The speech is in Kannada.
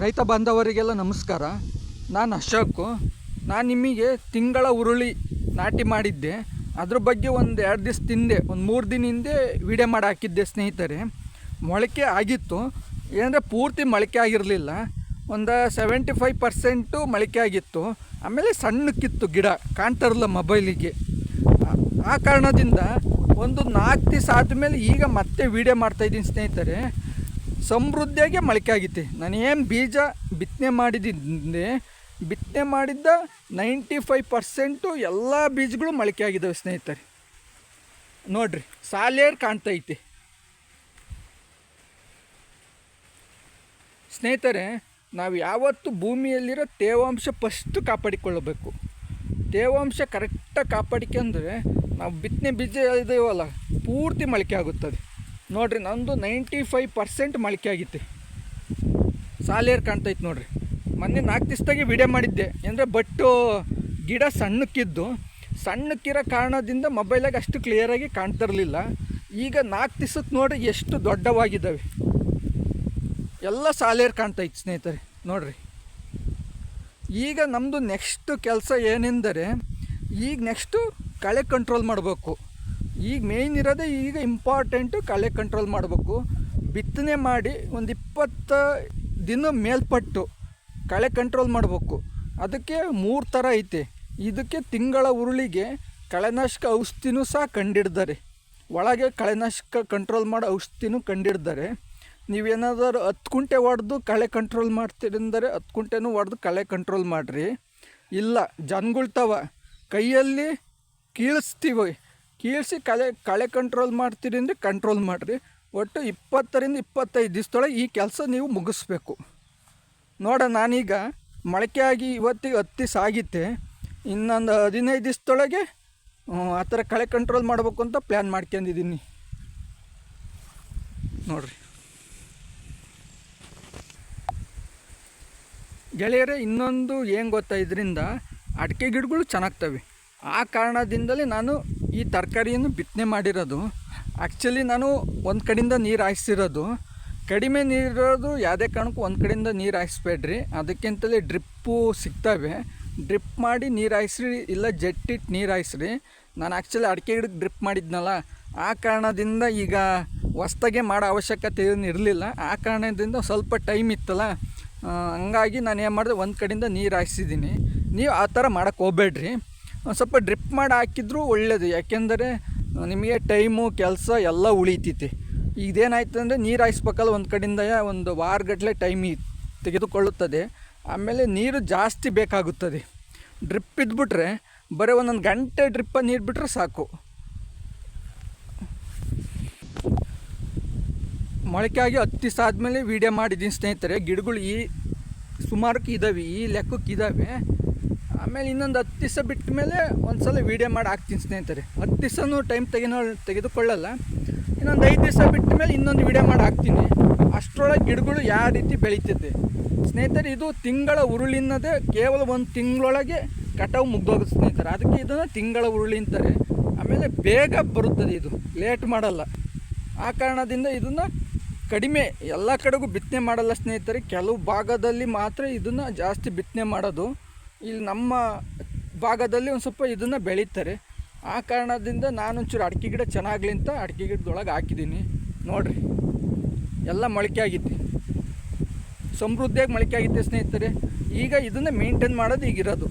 ರೈತ ಬಾಂಧವರಿಗೆಲ್ಲ ನಮಸ್ಕಾರ. ನಾನು ಅಶೋಕು. ನಾನು ನಿಮಗೆ ತಿಂಗಳ ಉರುಳಿ ನಾಟಿ ಮಾಡಿದ್ದೆ. ಅದ್ರ ಬಗ್ಗೆ ಒಂದು ಎರಡು ದಿವಸ ತಿಂದೆ. ಒಂದು ಮೂರು ದಿನ ಹಿಂದೆ ವಿಡಿಯೋ ಮಾಡಿ ಹಾಕಿದ್ದೆ ಸ್ನೇಹಿತರೆ. ಮೊಳಕೆ ಆಗಿತ್ತು. ಏನಂದರೆ ಪೂರ್ತಿ ಮೊಳಕೆ ಆಗಿರಲಿಲ್ಲ. ಒಂದು ಸೆವೆಂಟಿ ಫೈವ್ ಪರ್ಸೆಂಟು ಮೊಳಕೆ ಆಗಿತ್ತು. ಆಮೇಲೆ ಸಣ್ಣಕ್ಕಿತ್ತು ಗಿಡ ಕಾಣ್ತಾರಲ್ಲ ಮೊಬೈಲಿಗೆ. ಆ- ಆ ಕಾರಣದಿಂದ ಒಂದು ನಾಲ್ಕು ದಿವಸ ಆದಮೇಲೆ ಈಗ ಮತ್ತೆ ವಿಡಿಯೋ ಮಾಡ್ತಾಯಿದ್ದೀನಿ ಸ್ನೇಹಿತರೆ. ಸಮೃದ್ಧಿಯಾಗಿ ನಾನು ಏನು ಬೀಜ ಬಿತ್ತನೆ ಮಾಡಿದ್ದೆ, ಬಿತ್ತನೆ ಮಾಡಿದ್ದ ನೈಂಟಿ ಫೈವ್ ಪರ್ಸೆಂಟು ಎಲ್ಲ ಬೀಜಗಳು ಮೊಳಕೆ ಆಗಿದ್ದಾವೆ ಸ್ನೇಹಿತರೆ. ನೋಡ್ರಿ, ಸಾಲೇರ್ ಕಾಣ್ತೈತೆ ಸ್ನೇಹಿತರೆ, ನಾವು ಯಾವತ್ತು ಭೂಮಿಯಲ್ಲಿರೋ ತೇವಾಂಶ ಫಸ್ಟು ಕಾಪಾಡಿಕೊಳ್ಳಬೇಕು. ತೇವಾಂಶ ಕರೆಕ್ಟಾಗಿ ಕಾಪಾಡಿಕೊಂಡ್ರೆ ನಾವು ಬಿತ್ತನೆ ಬೀಜ ಇದೇವಲ್ಲ, ಪೂರ್ತಿ ಮೊಳಕೆ ಆಗುತ್ತದೆ ನೋಡ್ರಿ, ನಂದು ನೈಂಟಿ ಫೈವ್ ಪರ್ಸೆಂಟ್ ಮೊಳಕೆ ಆಗಿತ್ತು. ಸಾಲೇರ್ ಕಾಣ್ತೈತೆ ನೋಡ್ರಿ. ಮೊನ್ನೆ ನಾಲ್ಕು ದಿವಸದಾಗೆ ವಿಡಿಯೋ ಮಾಡಿದ್ದೆ. ಅಂದರೆ ಬಟ್ಟು ಗಿಡ ಸಣ್ಣಕ್ಕಿದ್ದು. ಸಣ್ಣಕ್ಕಿರೋ ಕಾರಣದಿಂದ ಮೊಬೈಲಾಗ ಅಷ್ಟು ಕ್ಲಿಯರಾಗಿ ಕಾಣ್ತಿರಲಿಲ್ಲ ಈಗ ನಾಲ್ಕು ದಿವ್ಸಕ್ಕೆ ನೋಡ್ರಿ ಎಷ್ಟು ದೊಡ್ಡವಾಗಿದ್ದಾವೆ ಎಲ್ಲ ಸಾಲೇರ್ ಕಾಣ್ತೈತೆ ಸ್ನೇಹಿತರೆ, ನೋಡ್ರಿ. ಈಗ ನಮ್ಮದು ನೆಕ್ಸ್ಟ್ ಕೆಲಸ ಏನೆಂದರೆ, ಈಗ ನೆಕ್ಸ್ಟು ಕಳೆ ಕಂಟ್ರೋಲ್ ಮಾಡಬೇಕು. ಈಗ ಮೇಯ್ನ್ ಇರೋದೇ ಈಗ ಇಂಪಾರ್ಟೆಂಟು ಕಳೆ ಕಂಟ್ರೋಲ್ ಮಾಡಬೇಕು. ಬಿತ್ತನೆ ಮಾಡಿ ಒಂದು ಇಪ್ಪತ್ತು ದಿನ ಮೇಲ್ಪಟ್ಟು ಕಳೆ ಕಂಟ್ರೋಲ್ ಮಾಡಬೇಕು. ಅದಕ್ಕೆ ಮೂರು ಥರ ಐತೆ. ಇದಕ್ಕೆ ತಿಂಗಳ ಉರುಳಿಗೆ ಕಳೆನಾಶಕ ಔಷಧಿನೂ ಸಹ ಕಂಡಿಡ್ದಾರೆ ಒಳಗೆ ಕಳೆನಾಶಕ ಕಂಟ್ರೋಲ್ ಮಾಡೋ ಔಷಧಿನೂ ಕಂಡಿಡ್ದಾರೆ ನೀವೇನಾದರೂ ಹತ್ತು ಕುಂಟೆ ಹೊಡೆದು ಕಳೆ ಕಂಟ್ರೋಲ್ ಮಾಡ್ತೀರಂದರೆ ಹತ್ತು ಕುಂಟೆನೂ ಹೊಡೆದು ಕಳೆ ಕಂಟ್ರೋಲ್ ಮಾಡಿರಿ. ಇಲ್ಲ, ಜನಗಳ್ತವ. ಕೈಯಲ್ಲಿ ಕೀಳಿಸ್ತೀವಿ. ಕೀಳಿಸಿ ಕಳೆ ಕಳೆ ಕಂಟ್ರೋಲ್ ಮಾಡ್ತೀರಿ ಅಂದರೆ ಕಂಟ್ರೋಲ್ ಮಾಡಿರಿ. ಒಟ್ಟು ಇಪ್ಪತ್ತರಿಂದ ಇಪ್ಪತ್ತೈದು ದಿವಸದೊಳಗೆ ಈ ಕೆಲಸ ನೀವು ಮುಗಿಸ್ಬೇಕು. ನೋಡ, ನಾನೀಗ ಮೊಳಕೆ ಆಗಿ ಇವತ್ತಿಗೆ ಹತ್ತಿ ಸಾಗಿತ್ತೆ ಇನ್ನೊಂದು ಹದಿನೈದು ದಿವಸದೊಳಗೆ ಆ ಥರ ಕಳೆ ಕಂಟ್ರೋಲ್ ಮಾಡಬೇಕು ಅಂತ ಪ್ಲ್ಯಾನ್ ಮಾಡ್ಕೊಂಡಿದ್ದೀನಿ. ನೋಡಿರಿ. ಗೆಳೆಯರೇ, ಇನ್ನೊಂದು ಏನು ಗೊತ್ತಾ ಇದರಿಂದ, ಅಡಿಕೆ ಗಿಡಗಳು ಚೆನ್ನಾಗ್ತವೆ. ಆ ಕಾರಣದಿಂದಲೇ ನಾನು ಈ ತರಕಾರಿಯನ್ನು ಬಿತ್ತನೆ ಮಾಡಿರೋದು. ಆ್ಯಕ್ಚುಲಿ ನಾನು ಒಂದು ಕಡೆಯಿಂದ ನೀರು ಹಾಯಿಸಿರೋದು ಕಡಿಮೆ ನೀರಿರೋದು ಯಾವುದೇ ಕಾರಣಕ್ಕೂ ಒಂದು ಕಡೆಯಿಂದ ನೀರು ಹಾಯಿಸ್ಬೇಡ್ರಿ. ಅದಕ್ಕಿಂತಲೇ ಡ್ರಿಪ್ಪು ಸಿಗ್ತವೆ. ಡ್ರಿಪ್ ಮಾಡಿ ನೀರು ಹಾಯಿಸ್ರಿ, ಇಲ್ಲ ಜಟ್ಟಿಟ್ಟು ನೀರು ಹಾಯಿಸ್ರಿ. ನಾನು ಆ್ಯಕ್ಚುಲಿ ಅಡಿಕೆ ಗಿಡಕ್ಕೆ ಡ್ರಿಪ್ ಮಾಡಿದ್ನಲ್ಲ, ಆ ಕಾರಣದಿಂದ ಈಗ ಹೊಸ್ತಾಗೆ ಮಾಡೋ ಅವಶ್ಯಕತೆ ಏನು ಇರಲಿಲ್ಲ. ಆ ಕಾರಣದಿಂದ ಸ್ವಲ್ಪ ಟೈಮ್ ಇತ್ತಲ್ಲ ಹಂಗಾಗಿ ನಾನು ಏನು ಮಾಡಿದೆ, ಒಂದು ಕಡೆಯಿಂದ ನೀರು ಹಾಯಿಸಿದ್ದೀನಿ ನೀವು ಆ ಥರ ಮಾಡೋಕ್ಕೆ ಹೋಗ್ಬೇಡ್ರಿ. ಸ್ವಲ್ಪ ಡ್ರಿಪ್ ಮಾಡಿ ಹಾಕಿದ್ರು ಒಳ್ಳೆಯದು ಯಾಕೆಂದರೆ ನಿಮಗೆ ಟೈಮು, ಕೆಲಸ ಎಲ್ಲ ಉಳಿತೈತಿ. ಇದೇನಾಯ್ತು ಅಂದರೆ ನೀರು ಹಾಯಿಸ್ಬೇಕಲ್ಲ ಒಂದು ಕಡೆಯಿಂದ ಒಂದು ವಾರಗಟ್ಟಲೆ ಟೈಮ್ ತೆಗೆದುಕೊಳ್ಳುತ್ತದೆ. ಆಮೇಲೆ ನೀರು ಜಾಸ್ತಿ ಬೇಕಾಗುತ್ತದೆ. ಡ್ರಿಪ್ ಇದ್ಬಿಟ್ರೆ ಬರೀ ಒಂದೊಂದು ಗಂಟೆ ಡ್ರಿಪ್ಪ ನೀರು ಬಿಟ್ಟರೆ ಸಾಕು. ಮೊಳಕೆ ಆಗಿ ಹತ್ತು ದಿವಸ ಆದಮೇಲೆ ವೀಡಿಯೋ ಮಾಡಿದ್ದೀನಿ ಸ್ನೇಹಿತರೆ. ಗಿಡಗಳು ಈ, ಸುಮಾರಕ್ಕೆ ಇದ್ದಾವೆ ಈ ಲೆಕ್ಕಕ್ಕೆ ಇದ್ದಾವೆ ಆಮೇಲೆ ಇನ್ನೊಂದು ಹತ್ತು ದಿವಸ ಬಿಟ್ಟ ಮೇಲೆ ಒಂದು ಸಲ ವೀಡಿಯೋ ಮಾಡಿ ಹಾಕ್ತೀನಿ ಸ್ನೇಹಿತರೆ. ಹತ್ತು ದಿವಸನೂ ಟೈಮ್ ತೆಗೆನೋ ತೆಗೆದುಕೊಳ್ಳಲ್ಲ. ಇನ್ನೊಂದು ಐದು ದಿವಸ ಬಿಟ್ಟ ಮೇಲೆ ಇನ್ನೊಂದು ವೀಡಿಯೋ ಮಾಡಿ ಹಾಕ್ತೀನಿ. ಅಷ್ಟರೊಳಗೆ ಗಿಡಗಳು ಯಾವ ರೀತಿ ಬೆಳೀತೈತೆ. ಸ್ನೇಹಿತರೆ, ಇದು ತಿಂಗಳ ಉರುಳಿನದೇ ಕೇವಲ ಒಂದು ತಿಂಗಳೊಳಗೆ ಕಟಾವು ಮುಗ್ದೋಗುತ್ತೆ ಸ್ನೇಹಿತರೆ. ಅದಕ್ಕೆ ಇದನ್ನು ತಿಂಗಳ ಉರುಳಿ ಅಂತಾರೆ. ಆಮೇಲೆ ಬೇಗ ಬರುತ್ತದೆ ಇದು. ಲೇಟ್ ಮಾಡಲ್ಲ. ಆ ಕಾರಣದಿಂದ ಇದನ್ನು ಕಡಿಮೆ ಎಲ್ಲ ಕಡೆಗೂ ಬಿತ್ತನೆ ಮಾಡಲ್ಲ ಸ್ನೇಹಿತರೆ. ಕೆಲವು ಭಾಗದಲ್ಲಿ ಮಾತ್ರ ಇದನ್ನು ಜಾಸ್ತಿ ಬಿತ್ತನೆ ಮಾಡೋದು. ಇಲ್ಲಿ ನಮ್ಮ ಭಾಗದಲ್ಲಿ ಒಂದು ಸ್ವಲ್ಪ ಇದನ್ನು ಬೆಳೀತಾರೆ. ಆ ಕಾರಣದಿಂದ ನಾನೊಂಚೂರು ಅಡಿಕೆ ಗಿಡ ಚೆನ್ನಾಗ್ಲಿ ಅಂತ ಅಡಿಕೆ ಗಿಡದೊಳಗೆ ಹಾಕಿದ್ದೀನಿ. ನೋಡಿರಿ, ಎಲ್ಲ ಮೊಳಕೆ ಆಗಿತ್ತು. ಸಮೃದ್ಧಿಯಾಗಿ ಮೊಳಕೆ ಆಗಿತ್ತು ಸ್ನೇಹಿತರೆ. ಈಗ ಇದನ್ನು ಮೇಂಟೈನ್ ಮಾಡೋದು ಈಗಿರೋದು.